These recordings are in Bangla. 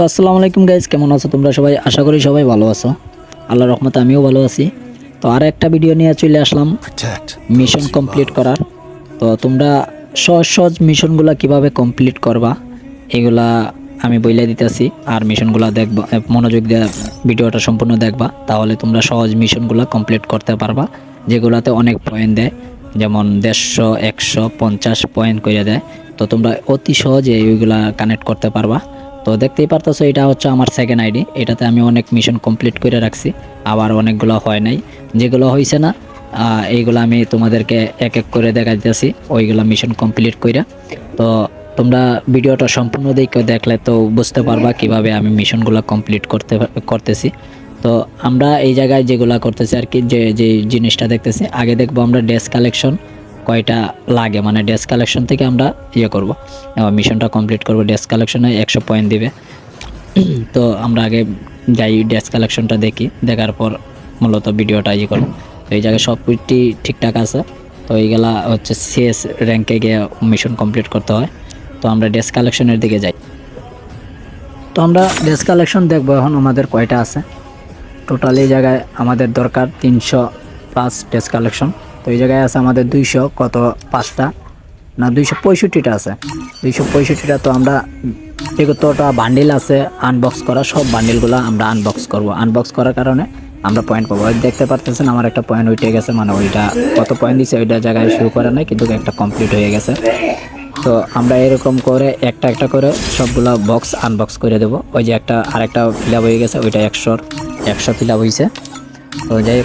তো আসসালামু আলাইকুম গাইজ কেমন আছো তোমরা সবাই? আশা করি সবাই ভালো আছো। আল্লাহ রহমতে আমিও ভালো আছি। তো আর একটা ভিডিও নিয়ে চলে আসলাম। মিশন কমপ্লিট করার। তো তোমরা সহজ সহজ মিশনগুলো কীভাবে কমপ্লিট করবা এগুলা আমি বইলে দিতেছি। আর মিশনগুলো দেখবা মনোযোগ দিয়ে ভিডিওটা সম্পূর্ণ দেখবা। তাহলে তোমরা সহজ মিশনগুলো কমপ্লিট করতে পারবা যেগুলাতে অনেক পয়েন্ট দেয়। যেমন দেড়শো একশো পঞ্চাশ পয়েন্ট করে দেয়। তো তোমরা অতি সহজে এইগুলা কানেক্ট করতে পারবা। তো দেখতেই পারতেছো, এটা হচ্ছে আমার সেকেন্ড আইডি এটাতে আমি অনেক মিশন কমপ্লিট করে রাখছি, আবার অনেকগুলো হয় নাই, যেগুলো হয়েছে না এইগুলো আমি তোমাদেরকে এক এক করে দেখা দিতেছি, ওইগুলো মিশন কমপ্লিট কইরা। তো তোমরা ভিডিওটা সম্পূর্ণ দেখে, দেখলে তো বুঝতে পারবা কীভাবে আমি মিশনগুলো কমপ্লিট করতে করতেছি। তো আমরা এই জায়গায় যেগুলো করতেছি আর কি, যে যে জিনিসটা দেখতেছি, আগে দেখব আমরা ড্রেস কালেকশন কয়টা লাগে? মানে ড্রেস কালেকশন থেকে আমরা ইয়ে করব। মিশনটা কমপ্লিট করব ড্রেস কালেকশনে একশো পয়েন্ট দিবে। তো আমরা আগে যাই ড্রেস কালেকশনটা দেখি, দেখার পর মূলত ভিডিওটা ইয়ে করব। তো এই জায়গায় সব ঠিকঠাক আছে। তো এইগুলা হচ্ছে সিএস র্যাঙ্কে গিয়ে মিশন কমপ্লিট করতে হয়। তো আমরা ড্রেস কালেকশনের দিকে যাই। তো আমরা ড্রেস কালেকশন দেখব এখন আমাদের কয়টা আছে। টোটাল এই জায়গায় আমাদের দরকার তিনশো প্লাস ড্রেস কালেকশন। তো এই জায়গায় আছে আমাদের দুইশো কত পাঁচটা? না, দুইশো পঁয়ষট্টিটা আছে। দুইশো পঁয়ষট্টিটা তো আমরা যে কতটা বান্ডিল আছে আনবক্স করা সব বান্ডিলগুলো আমরা আনবক্স করব। আনবক্স করার কারণে আমরা পয়েন্ট পাবো। দেখতে পারতেছেন, আমার একটা পয়েন্ট উঠে গেছে মানে ওইটা কত পয়েন্ট দিছে, ওইটা জায়গায় শুরু করা নাই, কিন্তু একটা কমপ্লিট হয়ে গেছে। তো আমরা এরকম করে একটা একটা করে সবগুলা বক্স আনবক্স করে দেবো। ওই যে একটা, আরেকটা ফিল হয়ে গেছে, ওইটা একশোর, একশো ফিল হয়েছে তো যাই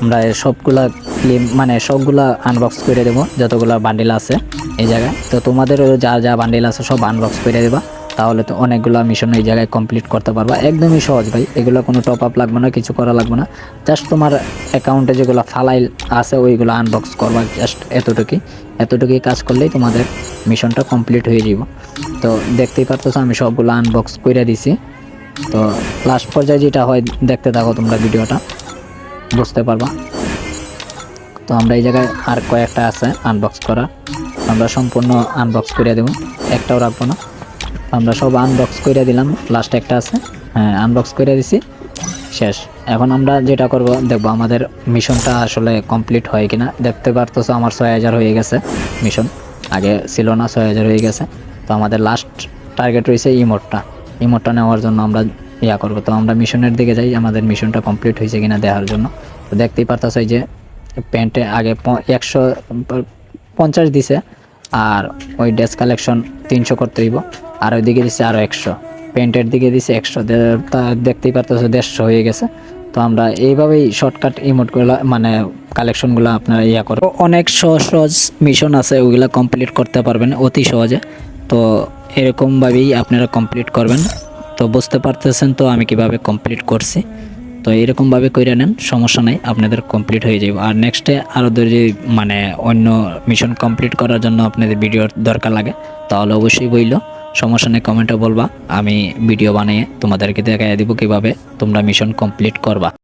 আমরা সবগুলা ক্লিম মানে সবগুলা আনবক্স করে দেবো, যতগুলা বান্ডিল আছে এই জায়গায়। তো তোমাদেরও যা যা বান্ডিল আছে সব আনবক্স করে দেবা, তাহলে তো অনেকগুলো মিশন এই জায়গায় কমপ্লিট করতে পারবা। একদমই সহজ ভাই, এগুলো কোনো টপ আপ লাগবে না, কিছু করা লাগবে না। জাস্ট তোমার অ্যাকাউন্টে যেগুলো ফালাইল আছে, ওইগুলো আনবক্স করবা জাস্ট এতটুকুই। এতটুকুই কাজ করলেই তোমাদের মিশনটা কমপ্লিট হয়ে যাব তো দেখতেই পারতেছো, আমি সবগুলো আনবক্স করে দিছি। তো লাস্ট পর্যায়ে যেটা হয়, দেখতে থাকো তোমরা ভিডিওটা। বুঝতে পারবা। তো আমরা এই জায়গায় আর কয়েকটা আছে আনবক্স করা। আমরা সম্পূর্ণ আনবক্স করে দেবো। একটাও রাখব না। আমরা সব আনবক্স করে দিলাম। লাস্ট একটা আছে। হ্যাঁ আনবক্স করে দিছি। শেষ। এখন আমরা যেটা করব, দেখব আমাদের মিশনটা আসলে কমপ্লিট হয় কিনা। দেখতে পারতেছো আমার ছয় হাজার হয়ে গেছে মিশন আগে ছিল না, ছয় হাজার হয়ে গেছে। তো আমাদের লাস্ট টার্গেট রয়েছে ইমোটটা। ইমোটটা নেওয়ার জন্য আমরা ইয়া করব। তো আমরা মিশনের দিকে যাই, আমাদের মিশনটা কমপ্লিট হয়েছে কিনা দেখার জন্য। তো দেখতেই পারতেছো এই যে প্যান্টে আগে একশো পঞ্চাশ দিছে, আর ওই ড্রেস কালেকশন তিনশো করতে হইব, আর ওইদিকে দিছে আরও একশো। প্যান্টের দিকে দিছে একশো দেখতেই পারতেছো দেড়শো হয়ে গেছে। তো আমরা এইভাবেই শর্টকাট ইমোটগুলো মানে কালেকশনগুলো আপনারা ইয়া করব অনেক সহজ সহজ মিশন আছে ওইগুলো কমপ্লিট করতে পারবেন অতি সহজে। তো এরকমভাবেই আপনারা কমপ্লিট করবেন। তো বুঝতে পারতেছেন তো আমি কীভাবে কমপ্লিট করছি। তো এরকমভাবে করে নেন, সমস্যা নেই, আপনাদের কমপ্লিট হয়ে যাবে আর নেক্সটে আরও যদি মানে অন্য মিশন কমপ্লিট করার জন্য আপনাদের ভিডিওর দরকার লাগে, তাহলে অবশ্যই বইল। সমস্যা নেই কমেন্টে বলবা, আমি ভিডিও বানিয়ে তোমাদেরকে দেখাই দেবো কীভাবে তোমরা মিশন কমপ্লিট করবা।